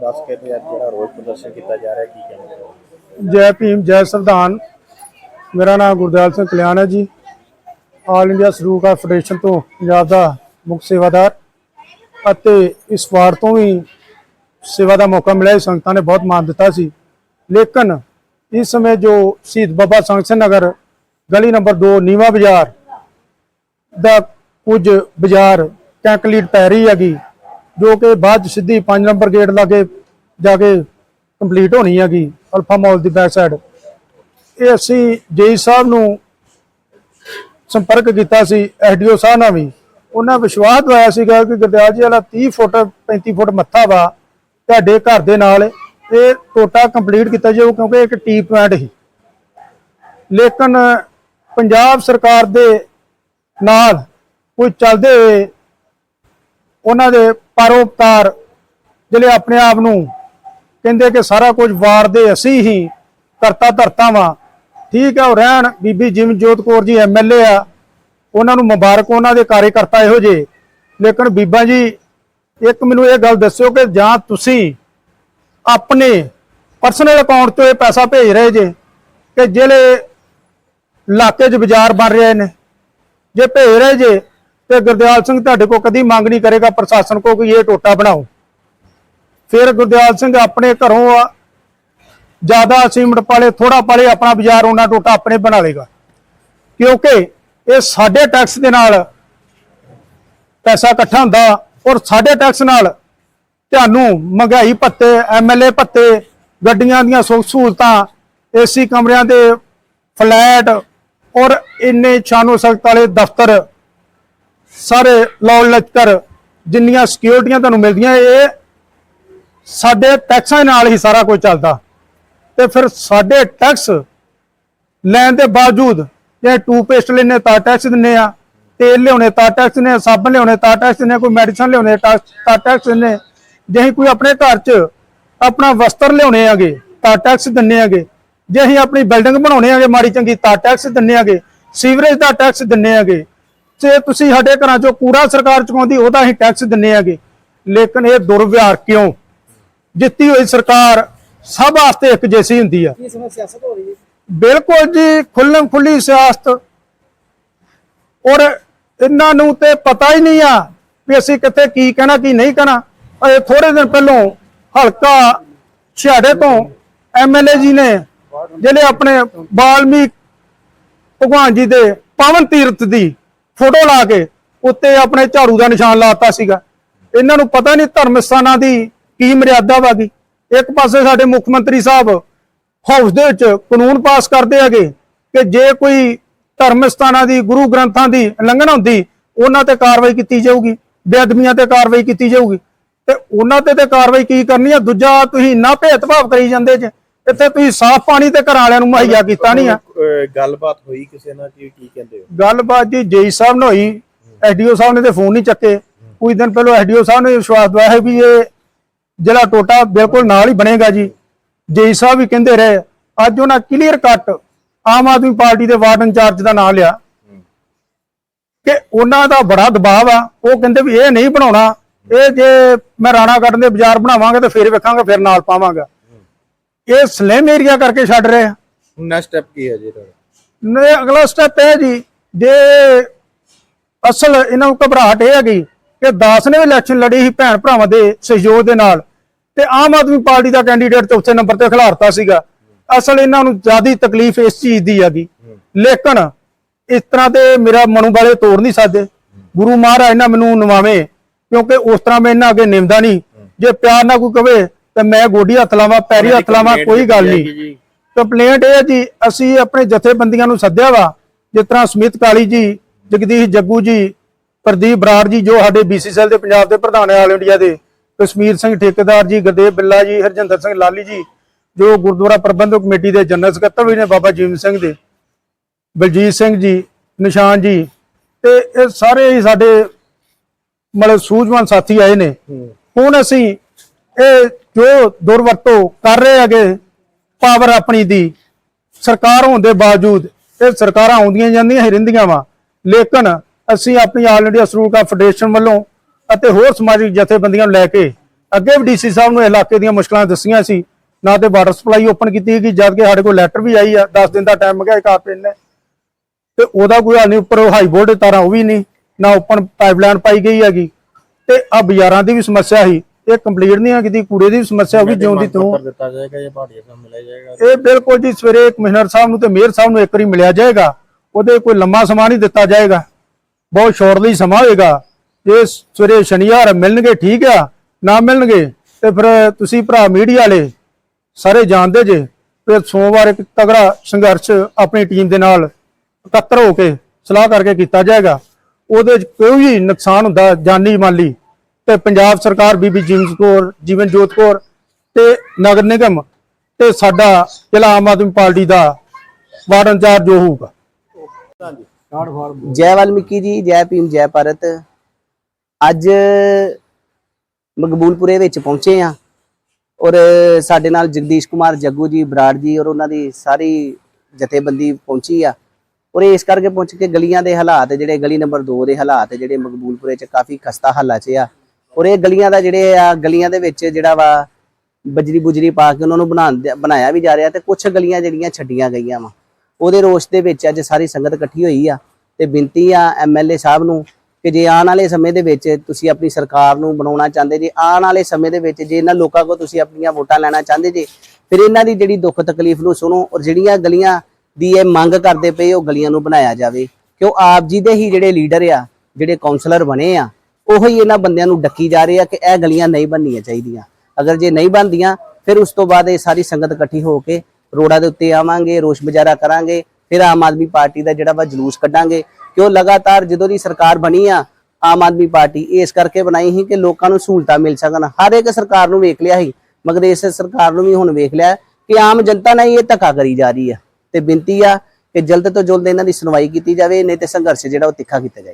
ਦੱਸ ਕੇ ਤੇ ਅੱਜ ਜਿਹੜਾ ਰੋਸ ਪ੍ਰਦਰਸ਼ਨ ਕੀਤਾ ਜਾ ਰਿਹਾ ਕੀ ਕਹਿਣਾ ਚਾਹੋਗੇ? ਜੈ ਭੀਮ ਜੈ ਸੰਵਿਧਾਨ। ਮੇਰਾ ਨਾਮ ਗੁਰਦਿਆਲ ਸਿੰਘ ਕਲਿਆਣ ਹੈ ਜੀ। ਆਲ ਇੰਡੀਆ ਸਰੂਕਾ ਫੈਡਰੇਸ਼ਨ ਤੋਂ ਪੰਜਾਬ ਦਾ ਮੁੱਖ ਸੇਵਾਦਾਰ। ਅਤੇ ਇਸ ਵਾਰ ਤੋਂ ਵੀ ਸੇਵਾ ਦਾ ਮੌਕਾ ਮਿਲਿਆ ਸੀ, ਸੰਗਤਾਂ ਨੇ ਬਹੁਤ ਮਾਣ ਦਿੱਤਾ ਸੀ। ਲੇਕਿਨ ਇਸ ਸਮੇਂ ਜੋ ਸ਼ਹੀਦ ਬਾਬਾ ਸੰਗਤ ਸਿੰਘ ਨਗਰ ਗਲੀ ਨੰਬਰ 2 ਨੀਵਾ ਬਾਜ਼ਾਰ ਦਾ ਕੁਝ ਬਾਜ਼ਾਰ ਕੈਂਕਲੀਟ ਪੈ ਰਹੀ ਹੈਗੀ ਜੋ ਕਿ ਬਾਅਦ 'ਚ ਸਿੱਧੀ 5 ਨੰਬਰ ਗੇਟ ਲਾਗੇ ਜਾ ਕੇ ਕੰਪਲੀਟ ਹੋਣੀ ਹੈਗੀ ਅਲਫਾ ਮਾਲ ਦੀ ਬੈਕ ਸਾਈਡ ਇਹ ਅਸੀਂ ਜੇਈ ਸਾਹਿਬ ਨੂੰ ਸੰਪਰਕ ਕੀਤਾ ਸੀ, ਐਸਡੀਓ ਸਾਹਿਬ ਨਾਲ ਵੀ। ਉਹਨਾਂ ਵਿਸ਼ਵਾਸ ਦਵਾਇਆ ਸੀਗਾ ਕਿ ਗੁਰਦਿਆਲ ਜੀ ਵਾਲਾ 30 ਫੁੱਟ 35 ਫੁੱਟ ਮੱਥਾ ਵਾ, ਤੁਹਾਡੇ ਘਰ ਦੇ ਨਾਲ ਇਹ ਟੋਟਾ ਕੰਪਲੀਟ ਕੀਤਾ ਜਾਊ ਕਿਉਂਕਿ ਇੱਕ ਟੀ ਪੁਆਇੰਟ ਸੀ। ਲੇਕਿਨ ਪੰਜਾਬ ਸਰਕਾਰ ਦੇ ਨਾਲ ਕੋਈ ਚੱਲਦੇ ਹੋਏ ਉਹਨਾਂ ਦੇ ਪਰਉਪਕਾਰ ਜਿਹੜੇ ਆਪਣੇ ਆਪ ਨੂੰ ਕਹਿੰਦੇ ਕਿ ਸਾਰਾ ਕੁਝ ਵਾਰਦੇ ਅਸੀਂ ਹੀ ਕਰਤਾ ਧਰਤਾ ਵਾਂ। ਠੀਕ ਹੈ ਉਹ ਰਹਿਣ ਬੀਬੀ ਜਿਮਜੋਤ ਕੌਰ ਜੀ ਐਮਐਲਏ ਆ। ਉਹਨਾਂ ਨੂੰ ਮੁਬਾਰਕ, ਉਹਨਾਂ ਦੇ ਕਾਰਜਕਰਤਾ ਇਹੋ ਜੇ ਲੇਕਿਨ ਬੀਬਾ ਜੀ, ਇੱਕ ਮੈਨੂੰ ਇਹ ਗੱਲ ਦੱਸਿਓ ਕਿ ਜਾਂ ਤੁਸੀਂ ਆਪਣੇ ਪਰਸਨਲ ਅਕਾਊਂਟ ਤੋਂ ਇਹ ਪੈਸਾ ਭੇਜ ਰਹੇ ਜੇ ਕਿ ਜਿਹੜੇ ਇਲਾਕੇ 'ਚ ਬਾਜ਼ਾਰ ਬਣ ਰਹੇ ਨੇ, ਜੇ ਭੇਜ ਰਹੇ ਜੇ ਤੇ ਗੁਰਦਿਆਲ ਸਿੰਘ ਤੁਹਾਡੇ ਕੋਲ ਕਦੀ ਮੰਗ ਨਹੀਂ ਕਰੇਗਾ ਪ੍ਰਸ਼ਾਸਨ ਕੋ ਕਿ ਇਹ ਟੋਟਾ ਬਣਾਓ। ਫਿਰ ਗੁਰਦਿਆਲ ਸਿੰਘ ਆਪਣੇ ਘਰੋਂ ਜ਼ਿਆਦਾ ਸੀਮਟ ਪਾਲੇ ਥੋੜਾ ਪਾਲੇ ਆਪਣਾ ਬਾਜ਼ਾਰ ਉਹਨਾਂ ਟੋਟਾ ਆਪਣੇ ਬਣਾ ਲੇਗਾ ਕਿਉਂਕਿ ਇਹ ਸਾਡੇ ਟੈਕਸ ਦੇ ਨਾਲ ਪੈਸਾ ਇਕੱਠਾ ਹੁੰਦਾ ਔਰ ਸਾਡੇ ਟੈਕਸ ਨਾਲ ਤੁਹਾਨੂੰ ਮਹਿੰਗਾਈ ਭੱਤੇ ਐਮਐਲਏ ਭੱਤੇ, ਗੱਡੀਆਂ ਦੀਆਂ ਸੁੱਖ ਸਹੂਲਤਾਂ ਏਸੀ ਕਮਰਿਆਂ ਦੇ ਫਲੈਟ ਔਰ ਇੰਨੇ ਸ਼ਾਨੋ ਸਖਤ ਵਾਲੇ ਦਫ਼ਤਰ ਸਾਰੇ ਲਾਲ ਲਚਕਰ ਜਿੰਨੀਆਂ ਸਿਕਿਉਰਟੀਆਂ ਤੁਹਾਨੂੰ ਮਿਲਦੀਆਂ, ਇਹ ਸਾਡੇ ਟੈਕਸਾਂ ਨਾਲ ਹੀ ਸਾਰਾ ਕੁਝ ਚੱਲਦਾ। ਤੇ ਫਿਰ ਸਾਡੇ ਟੈਕਸ ਲੈਣ ਦੇ ਬਾਵਜੂਦ ਜੇ ਟੂਪੇਸਟ ਲੈਨੇ ਤਾਂ ਟੈਕਸ ਦਿੰਨੇ ਆ, ਤੇਲ ਲਿਆਉਣੇ ਤਾਂ ਟੈਕਸ ਨੇ ਸਾਬਣ ਲਿਆਉਣੇ ਤਾਂ ਟੈਕਸ ਦਿੰਨੇ ਕੋਈ ਮੈਡੀਸਨ ਲਿਆਉਣੇ ਤਾਂ ਤਾਂ ਟੈਕਸ ਦਿੰਨੇ ਜੇ ਅਸੀਂ ਕੋਈ ਆਪਣੇ ਘਰ 'ਚ ਆਪਣਾ ਵਸਤਰ ਲਿਆਉਣੇ ਆਗੇ ਤਾਂ ਟੈਕਸ ਦਿੰਨੇ ਆਗੇ। ਜੇ ਅਸੀਂ ਆਪਣੀ ਬਿਲਡਿੰਗ ਬਣਾਉਣੇ ਆਗੇ ਮਾੜੀ ਚੰਗੀ ਤਾਂ ਟੈਕਸ ਦਿੰਨੇ ਆਗੇ। ਸੀਵਰੇਜ ਦਾ ਟੈਕਸ ਦਿੰਨੇ ਆਗੇ। ਜੇ ਤੁਸੀਂ ਸਾਡੇ ਘਰਾਂ 'ਚੋਂ ਕੂੜਾ ਸਰਕਾਰ ਚੁਕਾਉਂਦੀ ਉਹਦਾ ਅਸੀਂ ਟੈਕਸ ਦਿੰਨੇ ਆਗੇ ਲੇਕਿਨ ਇਹ ਦੁਰਵਿਹਾਰ ਕਿਉਂ? ਜਿੱਤੀ ਹੋਈ ਸਰਕਾਰ ਸਭ ਵਾਸਤੇ ਇੱਕ ਜੈਸੀ ਹੁੰਦੀ ਆ। ਕੀ ਸਮਝ ਸਿਆਸਤ ਹੋ ਰਹੀ ਹੈ? ਬਿਲਕੁਲ ਜੀ ਖੁੱਲਮ ਖੁੱਲੀ ਸਿਆਸਤ। ਔਰ ਇਹਨਾਂ ਨੂੰ ਤੇ ਪਤਾ ਹੀ ਨਹੀਂ ਆ ਵੀ ਅਸੀਂ ਕਿੱਥੇ ਕੀ ਕਹਿਣਾ ਕੀ ਨਹੀਂ ਕਹਿਣਾ। ਇਹ ਥੋੜੇ ਦਿਨ ਪਹਿਲੋਂ ਹਲਕਾ ਛਿਆੜੇ ਤੋਂ ਐਮਐਲਏ ਜੀ ਨੇ ਜਿਹੜੇ ਆਪਣੇ ਬਾਲਮੀਕ ਭਗਵਾਨ ਜੀ ਦੇ ਪਾਵਨ ਤੀਰਥ ਦੀ ਫੋਟੋ ਲਾ ਕੇ ਉੱਤੇ ਆਪਣੇ ਝਾੜੂ ਦਾ ਨਿਸ਼ਾਨ ਲਾਤਾ ਸੀਗਾ। ਇਹਨਾਂ ਨੂੰ ਪਤਾ ਨਹੀਂ ਧਰਮ ਸਥਾਨਾਂ ਦੀ ਕੀ ਮਰਿਆਦਾ ਵਾਗੀ ਇੱਕ ਪਾਸੇ ਸਾਡੇ ਮੁੱਖ ਮੰਤਰੀ ਸਾਹਿਬ ਹਾਊਸ ਦੇ ਵਿੱਚ ਕਾਨੂੰਨ ਪਾਸ ਕਰਦੇ ਹੈਗੇ ਕਿ ਜੇ ਕੋਈ ਧਰਮ ਸਥਾਨਾਂ ਦੀ, ਗੁਰੂ ਗ੍ਰੰਥਾਂ ਦੀ ਉਲੰਘਣਾ ਹੁੰਦੀ, ਉਹਨਾਂ ਤੇ ਕਾਰਵਾਈ ਕੀਤੀ ਜਾਊਗੀ, ਬੇਅਦਬੀਆਂ ਤੇ ਕਾਰਵਾਈ ਕੀਤੀ ਜਾਊਗੀ। ਤੇ ਉਹਨਾਂ ਤੇ ਤੇ ਕਾਰਵਾਈ ਕੀ ਕਰਨੀ ਆ? ਦੂਜਾ ਤੁਸੀਂ ਇੰਨਾ ਭੇਦਭਾਵ ਕਰੀ ਜਾਂਦੇ ਜੇ। ਇੱਥੇ ਤੁਸੀਂ ਸਾਫ਼ ਪਾਣੀ ਤੇ ਘਰਾਂ ਵਾਲਿਆਂ ਨੂੰ ਮੁਹੱਈਆ ਕੀਤਾ ਨਹੀਂ ਆ। ਅਹ ਗੱਲਬਾਤ ਹੋਈ ਕਿਸੇ ਨਾਲ ਕੀ ਕੀ ਕਹਿੰਦੇ ਹੋ? ਗੱਲਬਾਤ ਜੀ ਜੇਈ ਸਾਹਿਬ ਨਾਲ ਹੋਈ ਐਸਡੀਓ ਸਾਹਿਬ ਨੇ ਤੇ ਫੋਨ ਨਹੀਂ ਚੱਕੇ। ਕੁਝ ਦਿਨ ਪਹਿਲਾਂ ਐਸਡੀਓ ਸਾਹਿਬ ਨੇ ਵਿਸ਼ਵਾਸ ਦਵਾਇਆ ਹੈ ਵੀ ਇਹ ਜਿਹੜਾ ਟੋਟਾ ਬਿਲਕੁਲ ਨਾਲ ਹੀ ਬਣੇਗਾ ਜੀ। ਜੇਈ ਸਾਹਿਬ ਵੀ ਕਹਿੰਦੇ ਰਹੇ ਅੱਜ ਉਹਨਾਂ clear cut Aam Aadmi party ਦੇ ਵਾਰਡ ਇੰਚਾਰਜ ਦਾ ਨਾਮ ਲਿਆ। ਕਿ ਉਹਨਾਂ ਦਾ ਬੜਾ ਦਬਾਅ ਆ ਉਹ ਕਹਿੰਦੇ ਵੀ ਇਹ ਨਹੀਂ ਬਣਾਉਣਾ ਇਹ ਜੇ ਮੈਂ ਰਾਣਾ ਕੱਟਣ ਦੇ ਬਾਜ਼ਾਰ ਬਣਾਵਾਂਗੇ ਤੇ ਫਿਰ ਵੇਖਾਂਗੇ ਫਿਰ ਨਾਲ ਪਾਵਾਂਗਾ। ਇਹ ਸਲੇਮ ਏਰੀਆ ਕਰਕੇ ਛੱਡ ਰਹੇ ਆ। ਨੈਕਸਟ ਸਟੈਪ ਕੀ ਹੈ ਜੀ ਤੁਹਾਡਾ? ਨੇ ਅਗਲਾ ਸਟੈਪ ਹੈ ਜੀ ਜੇ ਅਸਲ ਇਹਨਾਂ ਨੂੰ ਘਬਰਾਹਟ ਇਹ ਹੈਗੀ ਕਿ ਦਾਸ ਨੇ ਵੀ ਇਲੈਕਸ਼ਨ ਲੜੀ ਸੀ ਭੈਣ ਭਰਾਵਾਂ ਦੇ ਸਹਿਯੋਗ ਦੇ ਨਾਲ ਤੇ ਆਮ ਆਦਮੀ ਪਾਰਟੀ ਦਾ ਕੈਂਡੀਡੇਟ ਚੌਥੇ ਨੰਬਰ ਤੇ ਖਿਲਾਰਤਾ ਸੀਗਾ। ਅਸਲ ਇਹਨਾਂ ਨੂੰ ਜ਼ਿਆਦੀ ਤਕਲੀਫ ਇਸ ਚੀਜ਼ ਦੀ ਹੈਗੀ। ਲੇਕਿਨ ਇਸ ਤਰ੍ਹਾਂ ਤੇ ਮੇਰਾ ਮਨੂ ਵਾਲੇ ਤੋੜ ਨਹੀਂ ਸਕਦੇ। ਗੁਰੂ ਮਹਾਰਾਜ ਨਾ ਮੈਨੂੰ ਨਵਾਵੇਂ ਕਿਉਂਕਿ ਉਸ ਤਰ੍ਹਾਂ ਮੈਂ ਇਹਨਾਂ ਅੱਗੇ ਨਿਮਦਾ ਨਹੀਂ। ਜੇ ਪਿਆਰ ਨਾਲ ਕੋਈ ਕਵੇ ਤੇ ਮੈਂ ਗੋਡੀ ਹੱਥ ਲਾਵਾਂ ਪੈਰੀ ਹੱਥ ਲਾਵਾਂ ਕੋਈ ਗੱਲ ਨਹੀਂ। ਕੰਪਲੇਂਟ ਇਹ ਹੈ ਜੀ ਅਸੀਂ ਆਪਣੇ ਜਥੇਬੰਦੀਆਂ ਨੂੰ ਸੱਦਿਆ ਵਾ ਜਿਸ ਤਰ੍ਹਾਂ ਸਮਿਤ ਕਾਲੀ ਜੀ ਜਗਦੀਸ਼ ਜੱਗੂ ਜੀ ਪ੍ਰਦੀਪ ਬਰਾੜ ਜੀ ਜੋ ਸਾਡੇ ਬੀਸੀਸੀਐਲ ਦੇ ਪੰਜਾਬ ਦੇ ਪ੍ਰਧਾਨ ਆਲ ਇੰਡੀਆ ਦੇ ਕਸ਼ਮੀਰ ਸਿੰਘ ਠੇਕੇਦਾਰ ਜੀ ਗੁਰਦੇਵ ਬਿੱਲਾ ਜੀ ਹਰਜਿੰਦਰ ਸਿੰਘ ਲਾਲੀ ਜੀ ਜੋ ਗੁਰਦੁਆਰਾ ਪ੍ਰਬੰਧਕ ਕਮੇਟੀ ਦੇ ਜਨਰਲ ਸਕੱਤਰ ਵੀ ਨੇ ਬਾਬਾ ਜੀਵਨ ਸਿੰਘ ਦੇ ਬਲਜੀਤ ਸਿੰਘ ਜੀ ਨਿਸ਼ਾਨ ਜੀ ਤੇ ਇਹ ਸਾਰੇ ਹੀ ਸਾਡੇ ਮਤਲਬ ਸੂਝਵਾਨ ਸਾਥੀ ਆਏ ਨੇ। ਹੁਣ ਅਸੀਂ ਇਹ ਜੋ ਦੁਰਵਰਤੋਂ ਕਰ ਰਹੇ ਹੈਗੇ ਪਾਵਰ ਆਪਣੀ ਦੀ ਸਰਕਾਰ ਹੋਣ ਦੇ ਬਾਵਜੂਦ ਇਹ ਸਰਕਾਰਾਂ ਆਉਂਦੀਆਂ ਜਾਂਦੀਆਂ ਹੀ ਰਹਿੰਦੀਆਂ ਵਾ। ਲੇਕਿਨ ਅਸੀਂ ਆਪਣੀ ਆਲ ਇੰਡੀਆ ਸਰੂਕਾ ਫੈਡਰੇਸ਼ਨ ਵੱਲੋਂ ਅਤੇ ਹੋਰ ਸਮਾਜਿਕ ਜਥੇਬੰਦੀਆਂ ਨੂੰ ਲੈ ਕੇ ਅੱਗੇ ਵੀ ਡੀਸੀ ਸਾਹਿਬ ਨੂੰ ਇਲਾਕੇ ਦੀਆਂ ਮੁਸ਼ਕਲਾਂ ਦੱਸੀਆਂ ਸੀ। ਨਾ ਤੇ ਵਾਟਰ ਸਪਲਾਈ ਓਪਨ ਕੀਤੀ ਗਈ ਜਦ ਕਿ ਸਾਡੇ ਕੋਲ ਲੈਟਰ ਵੀ ਆਈ ਆ 10 ਦਿਨ ਦਾ ਟਾਈਮ ਮੰਗਿਆ ਇੱਕ ਕਾਰਪੋਰੇਟ ਨੇ ਤੇ ਉਹਦਾ ਕੋਈ ਹੱਲ ਨਹੀਂ, ਉੱਪਰ ਹਾਈ ਵੋਲਟ ਤਾਰਾਂ ਉਹ ਵੀ ਨਹੀਂ, ਨਾ ਓਪਨ ਪਾਈਪਲਾਈਨ ਪਾਈ ਗਈ ਹੈਗੀ। ਤੇ ਆ ਬਾਜ਼ਾਰਾਂ ਦੀ ਵੀ ਸਮੱਸਿਆ ਸੀ। ਇਹ ਕੰਪਲੀਟ ਨਹੀਂ ਆ ਕਿਤੇ ਕੂੜੇ ਦੀ ਸਮੱਸਿਆ ਵੀ ਜਿਉਂ ਦੀ ਤਿਉਂ ਦਿੱਤਾ ਜਾਏਗਾ ਮਿਲਿਆ ਜਾਏਗਾ? ਇਹ ਬਿਲਕੁਲ ਜੀ ਸਵੇਰੇ ਕਮਿਸ਼ਨਰ ਸਾਹਿਬ ਨੂੰ ਤੇ ਮੇਅਰ ਸਾਹਿਬ ਨੂੰ ਇੱਕ ਵਾਰੀ ਮਿਲਿਆ ਜਾਏਗਾ। ਉਹਦੇ ਕੋਈ ਲੰਮਾ ਸਮਾਂ ਨਹੀਂ ਦਿੱਤਾ ਜਾਏਗਾ। ਬਹੁਤ ਸ਼ੋਰਟਲੀ ਸਮਾਂ ਹੋਏਗਾ। ਜੇ ਸਵੇਰੇ ਸ਼ਨੀਵਾਰ ਮਿਲਣਗੇ ਠੀਕ ਆ। ਨਾ ਮਿਲਣਗੇ ਤੇ ਫਿਰ ਤੁਸੀਂ ਭਰਾ ਮੀਡੀਆ ਵਾਲੇ ਸਾਰੇ ਜਾਣਦੇ ਜੇ। ਫਿਰ ਸੋਮਵਾਰ ਇੱਕ ਤਗੜਾ ਸੰਘਰਸ਼ ਆਪਣੀ ਟੀਮ ਦੇ ਨਾਲ ਇਕੱਤਰ ਹੋ ਕੇ ਸਲਾਹ ਕਰਕੇ ਕੀਤਾ ਜਾਏਗਾ। ਉਹਦੇ 'ਚ ਕੋਈ ਵੀ ਨੁਕਸਾਨ ਹੁੰਦਾ ਜਾਨੀ ਮਾਲੀ ਤੇ ਪੰਜਾਬ ਸਰਕਾਰ ਬੀਬੀ ਜੀਵਨ ਕੌਰ, ਜੀਵਨ ਜੋਤ ਕੌਰ ਤੇ ਨਗਰ ਨਿਗਮ ਤੇ ਸਾਡਾ ਜ਼ਿਲ੍ਹਾ ਆਮ ਆਦਮੀ ਪਾਰਟੀ ਦਾ ਵਾਰਡ ਇੰਚਾਰਜ ਜੋ ਹੋਊਗਾ। ਜੈ ਵਾਲਮੀਕੀ ਜੀ, ਜੈ ਭੀਮ, ਜੈ ਭਾਰਤ। ਅੱਜ ਮਕਬੂਲਪੁਰੇ ਵਿੱਚ ਪਹੁੰਚੇ ਆ ਔਰ ਸਾਡੇ ਨਾਲ ਜਗਦੀਸ਼ ਕੁਮਾਰ ਜੱਗੂ ਜੀ, ਬਰਾੜ ਜੀ ਔਰ ਉਹਨਾਂ ਦੀ ਸਾਰੀ ਜਥੇਬੰਦੀ ਪਹੁੰਚੀ ਆ। ਔਰ ਇਸ ਕਰਕੇ ਪਹੁੰਚ ਕੇ ਗਲੀਆਂ ਦੇ ਹਾਲਾਤ ਜਿਹੜੇ ਗਲੀ ਨੰਬਰ 2 ਦੇ ਹਾਲਾਤ ਜਿਹੜੇ ਮਕਬੂਲਪੁਰੇ ਚ ਕਾਫੀ ਖਸਤਾ ਹਾਲਾ 'ਚ ਆ। ਔਰ ਇਹ ਗਲੀਆਂ ਦਾ ਜਿਹੜੇ ਆ, ਗਲੀਆਂ ਦੇ ਵਿੱਚ ਜਿਹੜਾ ਵਾ ਬਜਰੀ ਬੁਜਰੀ ਪਾ ਕੇ ਉਹਨਾਂ ਨੂੰ ਬਣਾਉਣ ਬਣਾਇਆ ਵੀ ਜਾ ਰਿਹਾ ਤੇ ਕੁਝ ਗਲੀਆਂ ਜਿਹੜੀਆਂ ਛੱਡੀਆਂ ਗਈਆਂ ਵਾ। ਉਹਦੇ ਰੋਸ਼ ਦੇ ਵਿੱਚ ਅੱਜ ਸਾਰੀ ਸੰਗਤ ਇਕੱਠੀ ਹੋਈ ਆ ਤੇ ਬੇਨਤੀ ਆ ਐਮਐਲਏ ਸਾਹਿਬ ਨੂੰ ਕਿ ਜੇ ਆਉਣ ਵਾਲੇ ਸਮੇਂ ਦੇ ਵਿੱਚ ਤੁਸੀਂ ਆਪਣੀ ਸਰਕਾਰ ਨੂੰ ਬਣਾਉਣਾ ਚਾਹੁੰਦੇ ਜੇ, ਆਉਣ ਵਾਲੇ ਸਮੇਂ ਦੇ ਵਿੱਚ ਜੇ ਇਹਨਾਂ ਲੋਕਾਂ ਕੋਲ ਤੁਸੀਂ ਆਪਣੀਆਂ ਵੋਟਾਂ ਲੈਣਾ ਚਾਹੁੰਦੇ ਜੇ, ਫਿਰ ਇਹਨਾਂ ਦੀ ਜਿਹੜੀ ਦੁੱਖ ਤਕਲੀਫ ਨੂੰ ਸੁਣੋ ਔਰ ਜਿਹੜੀਆਂ ਗਲੀਆਂ ਦੀ ਇਹ ਮੰਗ ਕਰਦੇ ਪਏ ਉਹ ਗਲੀਆਂ ਨੂੰ ਬਣਾਇਆ ਜਾਵੇ। ਕਿ ਉਹ ਆਪ ਜੀ ਦੇ ਹੀ ਜਿਹੜੇ ਲੀਡਰ ਆ, ਜਿਹੜੇ ਕਾਉਂਸਲਰ ਬਣੇ ਆ ਉਹੋ ਹੀ ਇਹਨਾਂ ਬੰਦਿਆਂ ਨੂੰ ਡੱਕੀ ਜਾ ਰਹੇ ਆ ਕਿ ਇਹ ਗਲੀਆਂ ਨਹੀਂ ਬਣਨੀਆਂ ਚਾਹੀਦੀਆਂ। ਅਗਰ ਜੇ ਨਹੀਂ ਬਣਦੀਆਂ, ਫਿਰ ਉਸ ਤੋਂ ਬਾਅਦ ਇਹ ਸਾਰੀ ਸੰਗਤ ਇਕੱਠੀ ਹੋ ਕੇ ਰੋਡਾਂ ਦੇ ਉੱਤੇ ਆਵਾਂਗੇ, ਰੋਸ਼ ਮੁਜ਼ਾਹਰਾ ਕਰਾਂਗੇ, ਫਿਰ ਆਮ ਆਦਮੀ ਪਾਰਟੀ ਦਾ ਜਿਹੜਾ ਵਾ ਜਲੂਸ ਕੱਢਾਂਗੇ। ਕਿਉਂ ਲਗਾਤਾਰ ਜਦੋਂ ਦੀ ਸਰਕਾਰ ਬਣੀ ਆ, ਆਮ ਆਦਮੀ ਪਾਰਟੀ ਇਸ ਕਰਕੇ ਬਣਾਈ ਸੀ ਕਿ ਲੋਕਾਂ ਨੂੰ ਸਹੂਲਤਾਂ ਮਿਲ ਸਕਣ। ਹਰ ਇੱਕ ਸਰਕਾਰ ਨੂੰ ਵੇਖ ਲਿਆ ਸੀ, ਮਗਰ ਇਸ ਸਰਕਾਰ ਨੂੰ ਵੀ ਹੁਣ ਵੇਖ ਲਿਆ ਕਿ ਆਮ ਜਨਤਾ ਨਾਲ ਹੀ ਇਹ ਧੱਕਾ ਕਰੀ ਜਾ ਰਹੀ ਆ। ਤੇ ਬੇਨਤੀ ਆ ਕਿ ਜਲਦ ਤੋਂ ਜਲਦ ਇਹਨਾਂ ਦੀ ਸੁਣਵਾਈ ਕੀਤੀ ਜਾਵੇ, ਨਹੀਂ ਤੇ ਸੰਘਰਸ਼ ਜਿਹੜਾ ਉਹ ਤਿੱਖਾ ਕੀਤਾ ਜਾਵੇ।